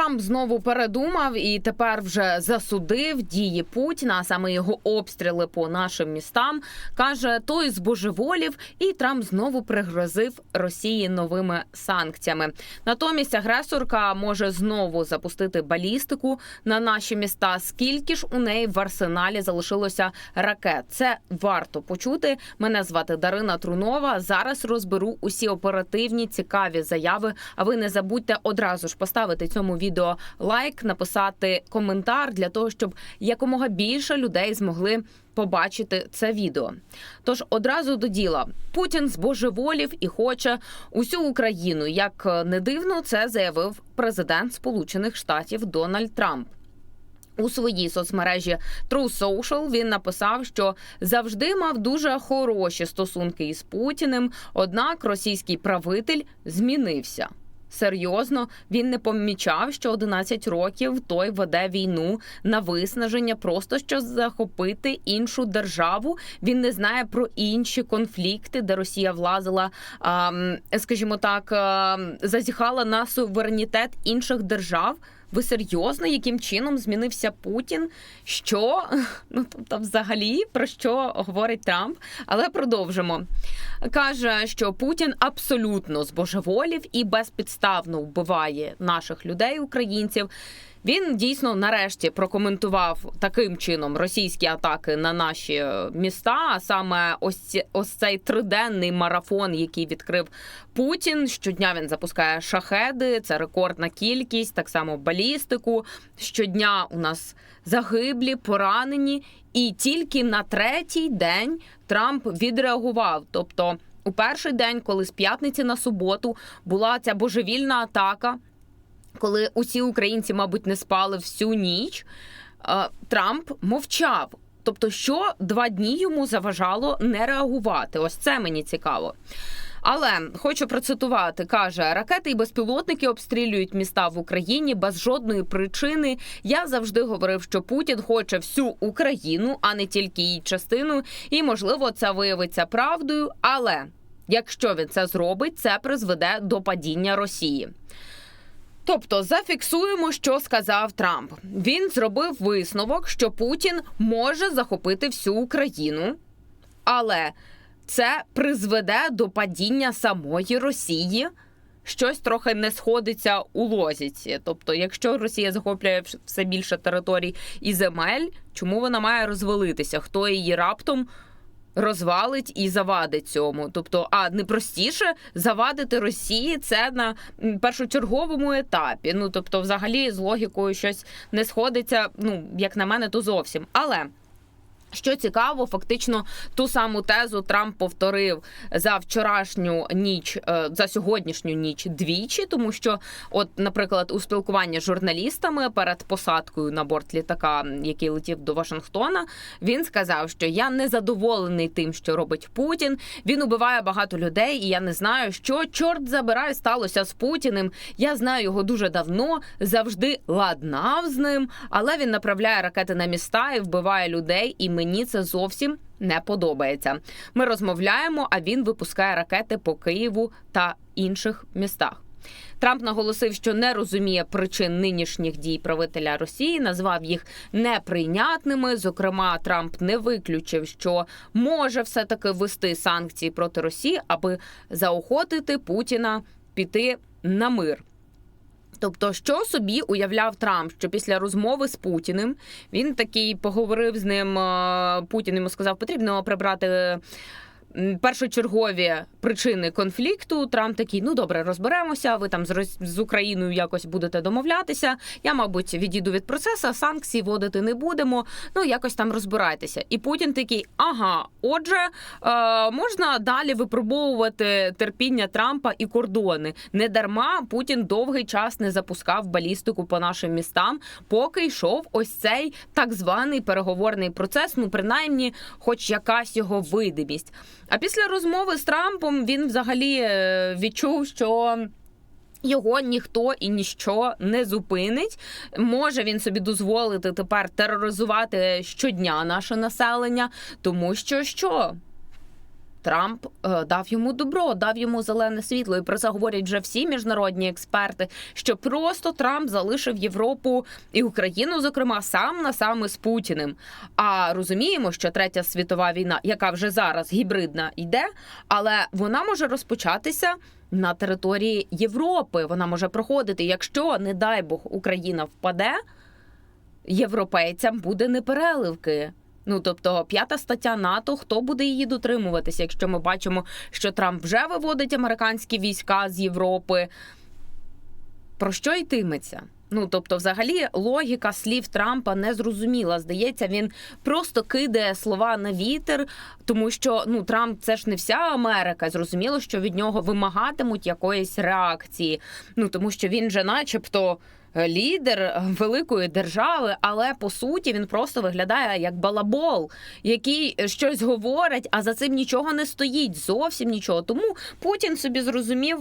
Трамп знову передумав і тепер вже засудив дії Путіна, а саме його обстріли по нашим містам. каже, той збожеволів, і Трамп знову пригрозив Росії новими санкціями. Натомість агресорка може знову запустити балістику на наші міста. Скільки ж у неї в арсеналі залишилося ракет? Це варто почути. Мене звати Дарина Трунова. Зараз розберу усі оперативні цікаві заяви. А ви не забудьте одразу ж поставити цьому відео лайк, написати коментар для того, щоб якомога більше людей змогли побачити це відео. Тож одразу до діла Путін збожеволів і хоче усю Україну. Як не дивно, це заявив президент Сполучених Штатів Дональд Трамп. У своїй соцмережі True Social він написав, що завжди мав дуже хороші стосунки із Путіним однак російський правитель змінився. Серйозно, він не помічав, що 11 років той веде війну на виснаження, просто що захопити іншу державу. Він не знає про інші конфлікти, де Росія влазила, скажімо так, зазіхала на суверенітет інших держав. Ви серйозно, яким чином змінився Путін? Що? Ну тобто, взагалі, про що говорить Трамп? Але продовжимо. Каже, що Путін абсолютно збожеволів і безпідставно вбиває наших людей, українців. Він дійсно нарешті прокоментував таким чином російські атаки на наші е, міста. А саме ось ось цей триденний марафон, який відкрив Путін. Щодня він запускає шахеди. Це рекордна кількість, так само балістику. Щодня у нас загиблі, поранені, і тільки на третій день Трамп відреагував. Тобто, у перший день, коли з п'ятниці на суботу була ця божевільна атака коли усі українці, мабуть, не спали всю ніч, е, Трамп мовчав. Тобто, що два дні йому заважало не реагувати? Ось це мені цікаво. Але хочу процитувати: каже: ракети і безпілотники обстрілюють міста в Україні без жодної причини. Я завжди говорив, що Путін хоче всю Україну, а не тільки її частину. І можливо, це виявиться правдою. Але якщо він це зробить, це призведе до падіння Росії. Тобто зафіксуємо, що сказав Трамп. Він зробив висновок, що Путін може захопити всю Україну, але це призведе до падіння самої Росії. Щось трохи не сходиться у лозіці. Тобто, якщо Росія захоплює все більше територій і земель, чому вона має розвалитися? Хто її раптом розвалить і завадить цьому. Тобто, а не простіше завадити Росії це на першочерговому етапі. Ну тобто, взагалі, з логікою щось не сходиться. Ну як на мене, то зовсім. Але. Що цікаво, фактично ту саму тезу Трамп повторив за вчорашню ніч, е, за сьогоднішню ніч двічі, тому що, от, наприклад, у спілкуванні з журналістами перед посадкою на борт літака, який летів до Вашингтона, він сказав, що я не задоволений тим, що робить Путін. Він убиває багато людей, і я не знаю, що чорт забирай сталося з Путіним. Я знаю його дуже давно, завжди ладнав з ним, але він направляє ракети на міста і вбиває людей. І мені це зовсім не подобається. Ми розмовляємо, а він випускає ракети по Києву та інших містах. Трамп наголосив, що не розуміє причин нинішніх дій правителя Росії, назвав їх неприйнятними. Зокрема, Трамп не виключив, що може все таки ввести санкції проти Росії, аби заохотити Путіна піти на мир. Тобто, що собі уявляв Трамп, що після розмови з Путіним він такий поговорив з ним. е, Путін йому сказав, потрібно прибрати. Першочергові причини конфлікту Трамп такий: ну добре, розберемося. Ви там з з Україною якось будете домовлятися. Я, мабуть, відійду від процесу, санкцій вводити не будемо. Ну якось там розбирайтеся. І Путін такий: ага, отже, е, можна далі випробовувати терпіння Трампа і кордони. Не дарма Путін довгий час не запускав балістику по нашим містам, поки йшов ось цей так званий переговорний процес. Ну, принаймні, хоч якась його видимість. А після розмови з Трампом він взагалі е, відчув, що. Його ніхто і ніщо не зупинить. Може він собі дозволити тепер тероризувати щодня наше населення, тому що що? Трамп е, дав йому добро, дав йому зелене світло, і про це говорять вже всі міжнародні експерти. Що просто Трамп залишив Європу і Україну, зокрема, сам на саме з Путіним. А розуміємо, що третя світова війна, яка вже зараз гібридна йде, але вона може розпочатися. На території Європи вона може проходити. Якщо, не дай Бог, Україна впаде, європейцям буде непереливки. Ну тобто, п'ята стаття НАТО, хто буде її дотримуватися, якщо ми бачимо, що Трамп вже виводить американські війська з Європи. Про що йтиметься? Ну тобто, взагалі, логіка слів Трампа не зрозуміла. Здається, він просто кидає слова на вітер, тому що ну Трамп це ж не вся Америка. Зрозуміло, що від нього вимагатимуть якоїсь реакції. Ну тому що він же, начебто. Лідер великої держави, але по суті він просто виглядає як балабол, який щось говорить, а за цим нічого не стоїть. Зовсім нічого. Тому Путін собі зрозумів.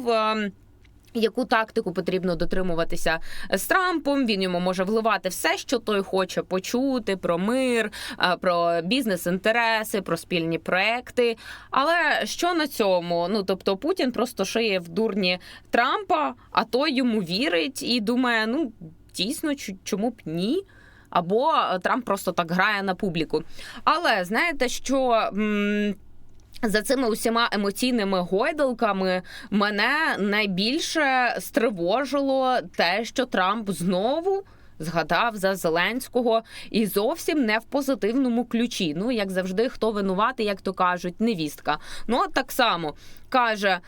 Яку тактику потрібно дотримуватися з Трампом? Він йому може вливати все, що той хоче почути про мир, е, про бізнес-інтереси, про спільні проекти. Але що на цьому? Ну тобто Путін просто шиє в дурні Трампа, а той йому вірить і думає: ну дійсно, чому б ні? Або Трамп просто так грає на публіку. Але знаєте, що. м, за цими усіма емоційними гойдалками мене найбільше стривожило те, що Трамп знову. Згадав за Зеленського і зовсім не в позитивному ключі. Ну, як завжди, хто винуватий, як то кажуть, невістка. Ну, так само каже,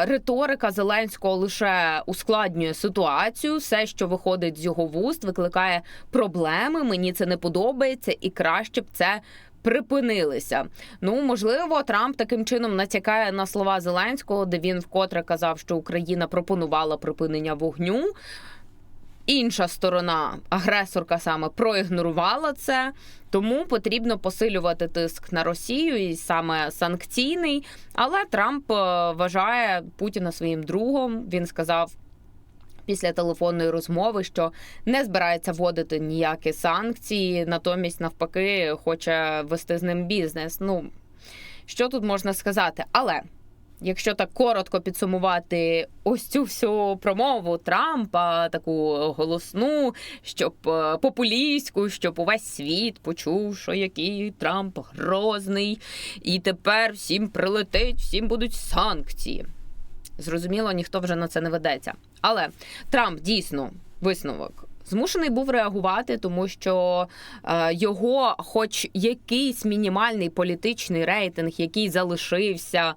риторика Зеленського лише ускладнює ситуацію. Все, що виходить з його вуст, викликає проблеми. Мені це не подобається, і краще б це припинилися. Ну можливо, Трамп таким чином натякає на слова Зеленського, де він вкотре казав, що Україна пропонувала припинення вогню. Інша сторона, агресорка саме проігнорувала це, тому потрібно посилювати тиск на Росію і саме санкційний. Але Трамп е, вважає Путіна своїм другом. Він сказав після телефонної розмови, що не збирається вводити ніякі санкції, натомість, навпаки, хоче вести з ним бізнес. Ну що тут можна сказати? Але якщо так коротко підсумувати ось цю всю промову Трампа, таку голосну, щоб е, популістську, щоб увесь світ почув, що який Трамп грозний, і тепер всім прилетить, всім будуть санкції. Зрозуміло, ніхто вже на це не ведеться. Але Трамп дійсно висновок. Змушений був реагувати, тому що е, його, хоч якийсь мінімальний політичний рейтинг, який залишився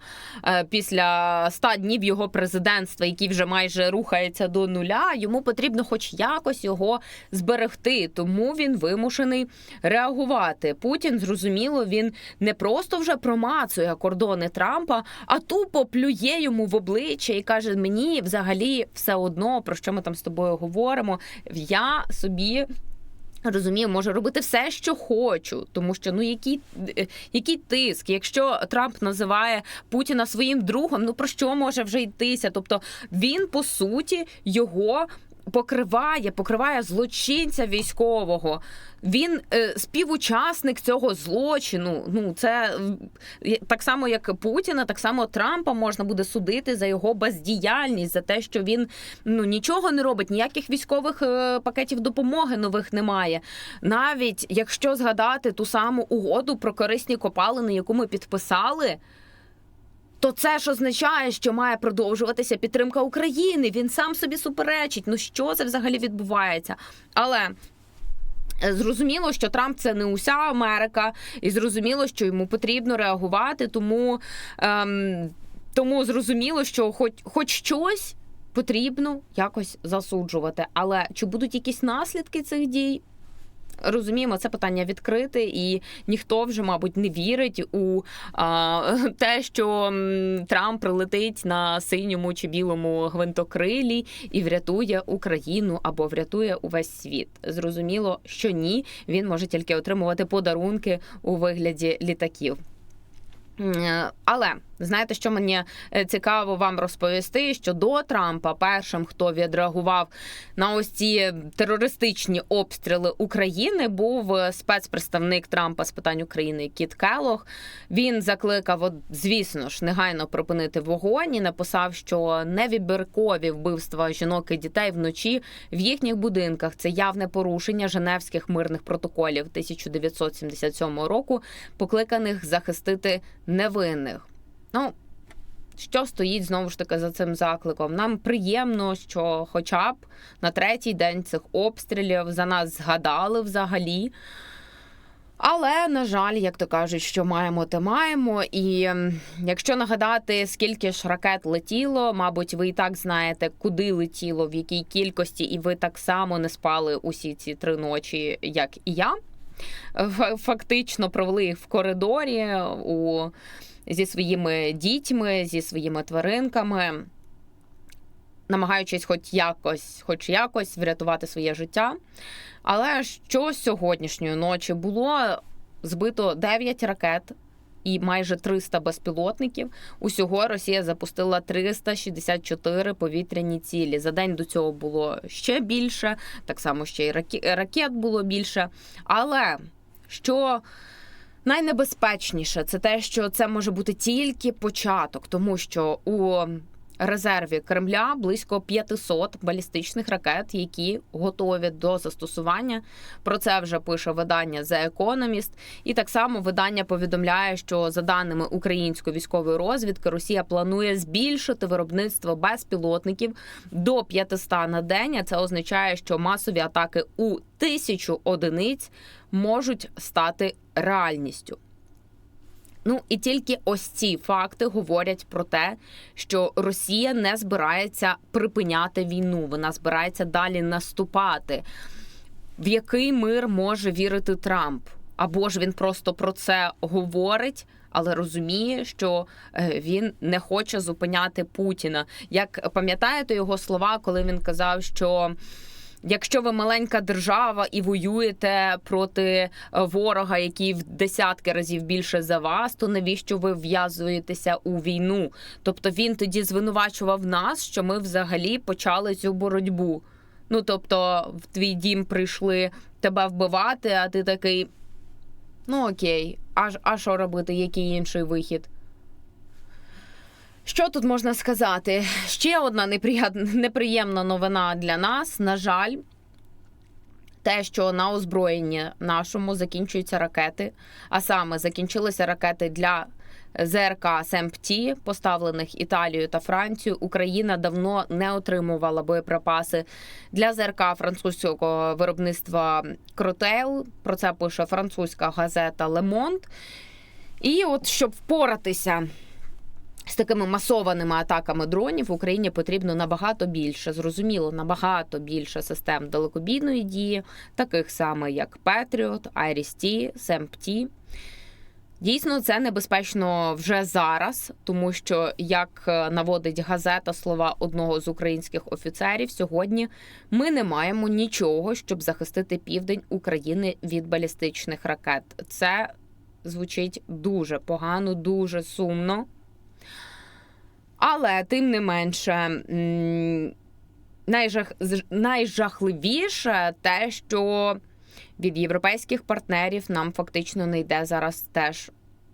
е, після 100 днів його президентства, який вже майже рухається до нуля, йому потрібно, хоч якось його зберегти. Тому він вимушений реагувати. Путін зрозуміло, він не просто вже промацує кордони Трампа, а тупо плює йому в обличчя і каже: Мені взагалі все одно про що ми там з тобою говоримо. Я собі. Розумію, можу робити все, що хочу, тому що ну який, е, який тиск, якщо Трамп називає Путіна своїм другом, ну про що може вже йтися? Тобто він по суті його покриває, покриває злочинця військового. Він е, співучасник цього злочину. Ну це так само, як Путіна, так само Трампа можна буде судити за його бездіяльність, за те, що він ну нічого не робить, ніяких військових е, пакетів допомоги нових немає. Навіть якщо згадати ту саму угоду про корисні копалини, яку ми підписали. То це ж означає, що має продовжуватися підтримка України. Він сам собі суперечить. Ну що це взагалі відбувається? Але е, зрозуміло, що Трамп це не уся Америка, і зрозуміло, що йому потрібно реагувати. Тому, ем, тому зрозуміло, що хоч, хоч щось потрібно якось засуджувати. Але чи будуть якісь наслідки цих дій? Розуміємо, це питання відкрите, і ніхто вже, мабуть, не вірить у а, те, що Трамп прилетить на синьому чи білому гвинтокрилі і врятує Україну або врятує увесь світ. Зрозуміло, що ні, він може тільки отримувати подарунки у вигляді літаків. Е, Але Знаєте, що мені е, цікаво вам розповісти? Що до Трампа першим, хто відреагував на ось ці терористичні обстріли України, був е, спецпредставник Трампа з питань України Кіт Келох. Він закликав, звісно ж, негайно припинити вогонь і написав, що невибіркові вбивства жінок і дітей вночі в їхніх будинках це явне порушення Женевських мирних протоколів 1977 року, покликаних захистити невинних. Ну, що стоїть знову ж таки за цим закликом? Нам приємно, що, хоча б на третій день цих обстрілів за нас згадали взагалі. Але, на жаль, як то кажуть, що маємо, те маємо. І якщо нагадати, скільки ж ракет летіло, мабуть, ви і так знаєте, куди летіло, в якій кількості, і ви так само не спали усі ці три ночі, як і я. Фактично провели їх в коридорі у зі своїми дітьми, зі своїми тваринками, намагаючись хоч якось, хоч якось врятувати своє життя. Але що сьогоднішньої ночі було збито 9 ракет. І майже 300 безпілотників. Усього Росія запустила 364 повітряні цілі. За день до цього було ще більше, так само ще й раке- ракет було більше. Але що Найнебезпечніше це те, що це може бути тільки початок, тому що у резерві Кремля близько 500 балістичних ракет, які готові до застосування. Про це вже пише видання The Economist. І так само видання повідомляє, що за даними української військової розвідки, Росія планує збільшити виробництво безпілотників до 500 на день. А це означає, що масові атаки у тисячу одиниць можуть стати реальністю. Ну і тільки ось ці факти говорять про те, що Росія не збирається припиняти війну, вона збирається далі наступати. В який мир може вірити Трамп? Або ж він просто про це говорить, але розуміє, що е, він не хоче зупиняти Путіна. Як пам'ятаєте його слова, коли він казав, що Якщо ви маленька держава і воюєте проти е, ворога, який в десятки разів більше за вас, то навіщо ви в'язуєтеся у війну? Тобто він тоді звинувачував нас, що ми взагалі почали цю боротьбу. Ну тобто, в твій дім прийшли тебе вбивати, а ти такий. Ну окей, а, а що робити? Який інший вихід? Що тут можна сказати? Ще одна неприємна, новина для нас. На жаль, те, що на озброєнні нашому закінчуються ракети, а саме закінчилися ракети для ЗРК СМПТ, поставлених Італією та Францією. Україна давно не отримувала боєприпаси для ЗРК французького виробництва Кротейл. Про це пише французька газета Лемонт. І от щоб впоратися з такими масованими атаками дронів в Україні потрібно набагато більше, зрозуміло, набагато більше систем далекобійної дії, таких саме як Patriot, IRIS-T, SAMP-T. Дійсно, це небезпечно вже зараз, тому що, як е, наводить газета слова одного з українських офіцерів, сьогодні ми не маємо нічого, щоб захистити південь України від балістичних ракет. Це звучить дуже погано, дуже сумно. Але тим не менше, найжах... найжахливіше те, що від європейських партнерів нам фактично не йде зараз теж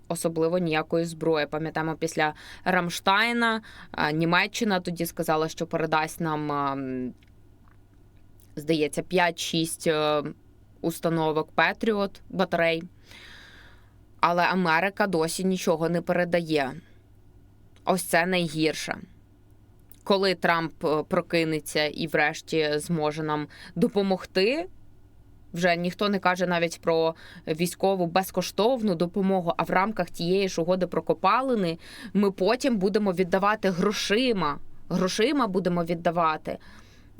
особливо ніякої зброї. Пам'ятаємо, після Рамштайна Німеччина тоді сказала, що передасть нам, здається, 5-6 е, установок Петріот батарей. Але Америка досі нічого не передає. Ось це найгірше. Коли Трамп е, прокинеться і, врешті, зможе нам допомогти. Вже ніхто не каже навіть про військову безкоштовну допомогу, а в рамках тієї ж угоди про копалини ми потім будемо віддавати грошима. Грошима будемо віддавати.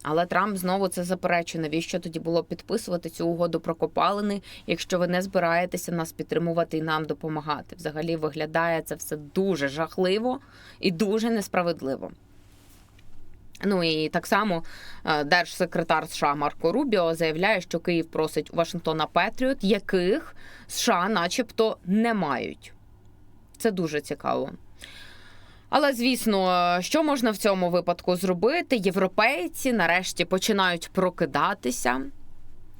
Але Трамп знову це заперечує. Навіщо тоді було підписувати цю угоду про копалини, якщо ви не збираєтеся нас підтримувати і нам допомагати? Взагалі виглядає це все дуже жахливо і дуже несправедливо. Ну і так само е, держсекретар США Марко Рубіо заявляє, що Київ просить у Вашингтона Петріот, яких США, начебто, не мають. Це дуже цікаво. Але звісно, що можна в цьому випадку зробити? Європейці нарешті починають прокидатися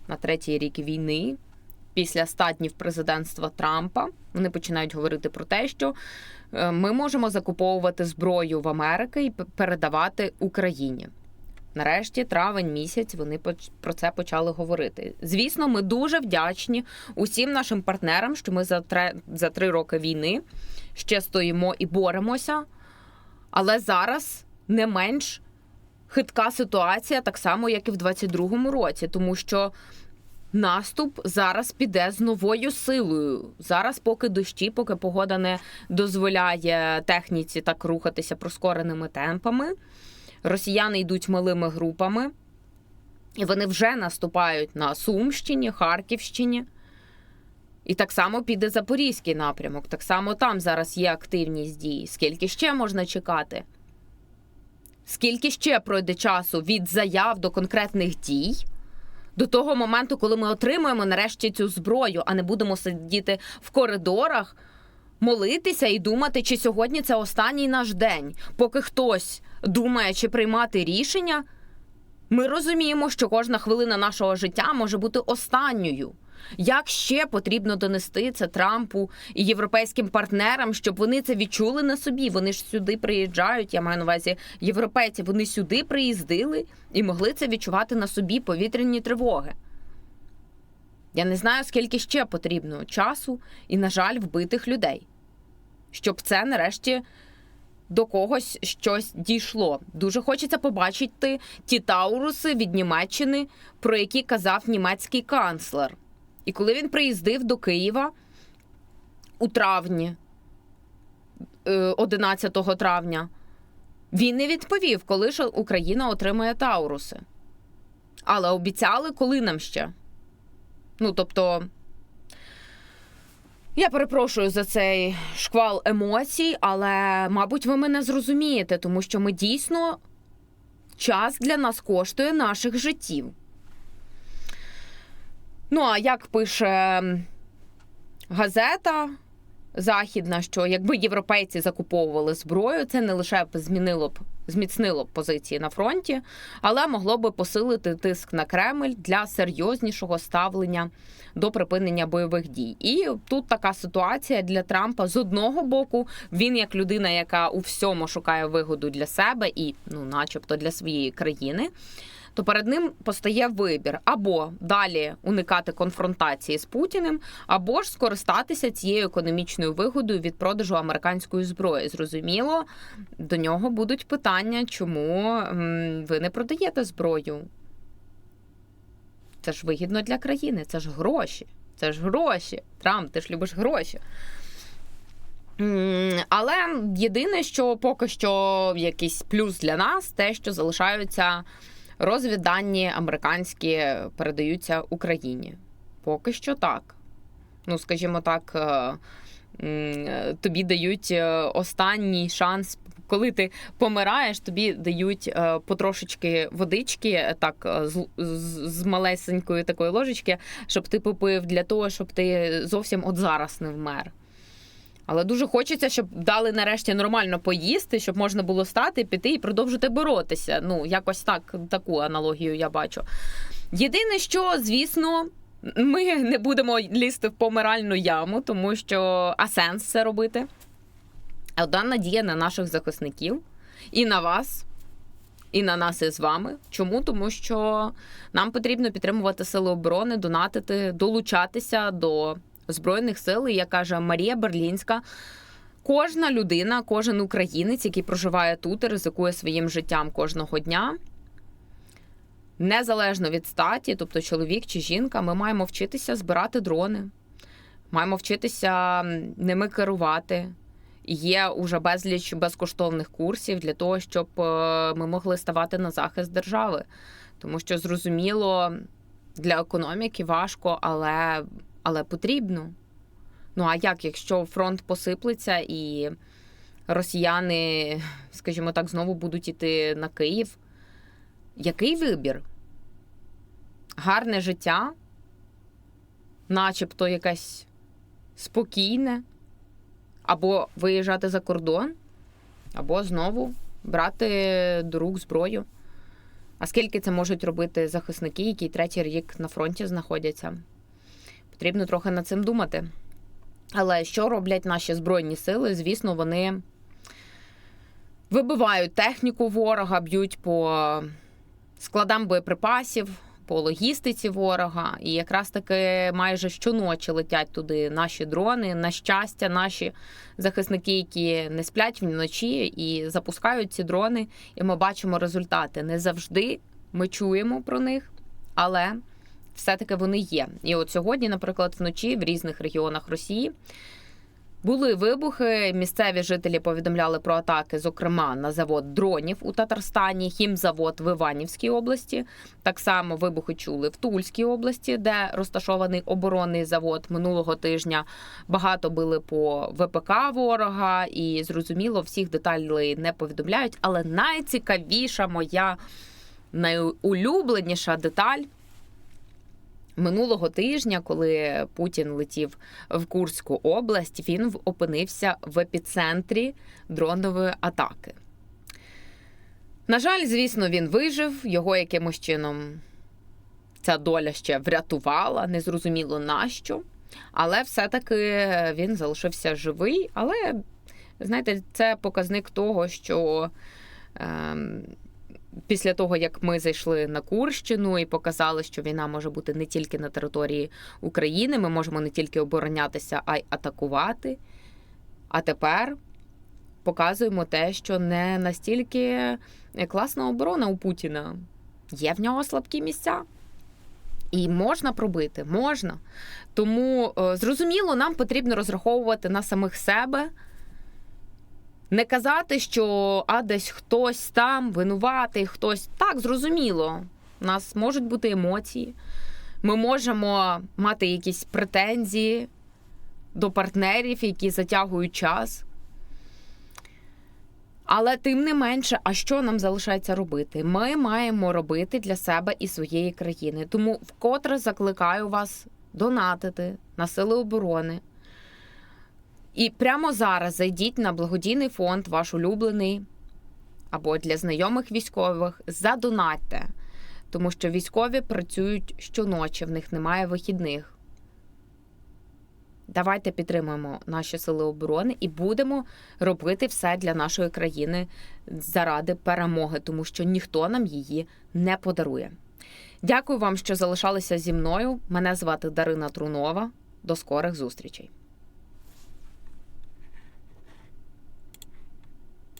на третій рік війни. Після ста днів президентства Трампа вони починають говорити про те, що е, ми можемо закуповувати зброю в Америці і передавати Україні. Нарешті, травень місяць, вони про це почали говорити. Звісно, ми дуже вдячні усім нашим партнерам, що ми за три, за три роки війни ще стоїмо і боремося. Але зараз не менш хитка ситуація, так само, як і в 22-му році, тому що наступ зараз піде з новою силою. Зараз, поки дощі, поки погода не дозволяє техніці так рухатися прискореними темпами. Росіяни йдуть малими групами, і вони вже наступають на Сумщині, Харківщині. І так само піде Запорізький напрямок. Так само там зараз є активність дій. Скільки ще можна чекати? Скільки ще пройде часу від заяв до конкретних дій? До того моменту, коли ми отримаємо нарешті цю зброю, а не будемо сидіти в коридорах, молитися і думати, чи сьогодні це останній наш день. Поки хтось думає, чи приймати рішення, ми розуміємо, що кожна хвилина нашого життя може бути останньою. Як ще потрібно донести це Трампу і європейським партнерам, щоб вони це відчули на собі? Вони ж сюди приїжджають. Я маю на увазі європейці. Вони сюди приїздили і могли це відчувати на собі повітряні тривоги. Я не знаю, скільки ще потрібно часу і, на жаль, вбитих людей, щоб це нарешті до когось щось дійшло. Дуже хочеться побачити ті тауруси від Німеччини, про які казав німецький канцлер. І коли він приїздив до Києва у травні, е, 11 травня, він не відповів, коли ж Україна отримає Тауруси. Але обіцяли, коли нам ще. Ну, тобто, я перепрошую за цей шквал емоцій, але, мабуть, ви мене зрозумієте, тому що ми дійсно час для нас коштує наших життів. Ну, а як пише газета західна, що якби європейці закуповували зброю, це не лише б змінило б зміцнило б позиції на фронті, але могло би посилити тиск на Кремль для серйознішого ставлення до припинення бойових дій. І тут така ситуація для Трампа з одного боку, він як людина, яка у всьому шукає вигоду для себе і, ну, начебто, для своєї країни. То перед ним постає вибір або далі уникати конфронтації з Путіним, або ж скористатися цією економічною вигодою від продажу американської зброї. Зрозуміло, до нього будуть питання, чому ви не продаєте зброю. Це ж вигідно для країни, це ж гроші. Це ж гроші. Трамп, ти ж любиш гроші. Але єдине, що поки що якийсь плюс для нас, те, що залишаються розвіддані американські передаються Україні. Поки що так. Ну, скажімо так, е, е, тобі дають е, останній шанс. Коли ти помираєш, тобі дають потрошечки водички, так з, з малесенької такої ложечки, щоб ти попив для того, щоб ти зовсім от зараз не вмер. Але дуже хочеться, щоб дали нарешті нормально поїсти, щоб можна було стати, піти і продовжити боротися. Ну, якось так, таку аналогію я бачу. Єдине, що, звісно, ми не будемо лізти в помиральну яму, тому що а сенс це робити. Одна надія на наших захисників і на вас, і на нас із вами. Чому? Тому що нам потрібно підтримувати сили оборони, донатити, долучатися до збройних сил. І каже Марія Берлінська. Кожна людина, кожен українець, який проживає тут і ризикує своїм життям кожного дня, незалежно від статі, тобто чоловік чи жінка, ми маємо вчитися збирати дрони, маємо вчитися ними керувати. Є уже безліч безкоштовних курсів для того, щоб е, ми могли ставати на захист держави. Тому що зрозуміло, для економіки важко, але, але потрібно. Ну а як, якщо фронт посиплеться і росіяни, скажімо так, знову будуть іти на Київ? Який вибір? Гарне життя, начебто якесь спокійне, або виїжджати за кордон або знову брати до рук зброю. А скільки це можуть робити захисники, які третій рік на фронті знаходяться? Потрібно трохи над цим думати. Але що роблять наші збройні сили? Звісно, вони вибивають техніку ворога, б'ють по складам боєприпасів, по логістиці ворога. І якраз таки майже щоночі летять туди наші дрони. На щастя, наші захисники, які не сплять вночі і запускають ці дрони, і ми бачимо результати. Не завжди ми чуємо про них, але все-таки вони є. І от сьогодні, наприклад, вночі в різних регіонах Росії. Були вибухи. Місцеві жителі повідомляли про атаки, зокрема на завод дронів у Татарстані, хімзавод в Іванівській області. Так само вибухи чули в Тульській області, де розташований оборонний завод минулого тижня. Багато били по ВПК ворога, і зрозуміло, всіх деталей не повідомляють. Але найцікавіша моя найулюбленіша деталь. Минулого тижня, коли Путін летів в Курську область, він опинився в епіцентрі дронової атаки. На жаль, звісно, він вижив, його якимось чином ця доля ще врятувала, незрозуміло нащо. Але все-таки він залишився живий. Але, знаєте, це показник того, що. Ем, після того, як ми зайшли на Курщину і показали, що війна може бути не тільки на території України, ми можемо не тільки оборонятися, а й атакувати. А тепер показуємо те, що не настільки класна оборона у Путіна. Є в нього слабкі місця. І можна пробити, можна. Тому е, зрозуміло, нам потрібно розраховувати на самих себе. Не казати, що а десь хтось там винуватий, хтось так зрозуміло. У нас можуть бути емоції. Ми можемо мати якісь претензії до партнерів, які затягують час. Але тим не менше, а що нам залишається робити? Ми маємо робити для себе і своєї країни. Тому вкотре закликаю вас донатити на сили оборони. І прямо зараз зайдіть на благодійний фонд, ваш улюблений, або для знайомих військових, задонатьте, тому що військові працюють щоночі, в них немає вихідних. Давайте підтримуємо наші сили оборони і будемо робити все для нашої країни заради перемоги, тому що ніхто нам її не подарує. Дякую вам, що залишалися зі мною. Мене звати Дарина Трунова. До скорих зустрічей.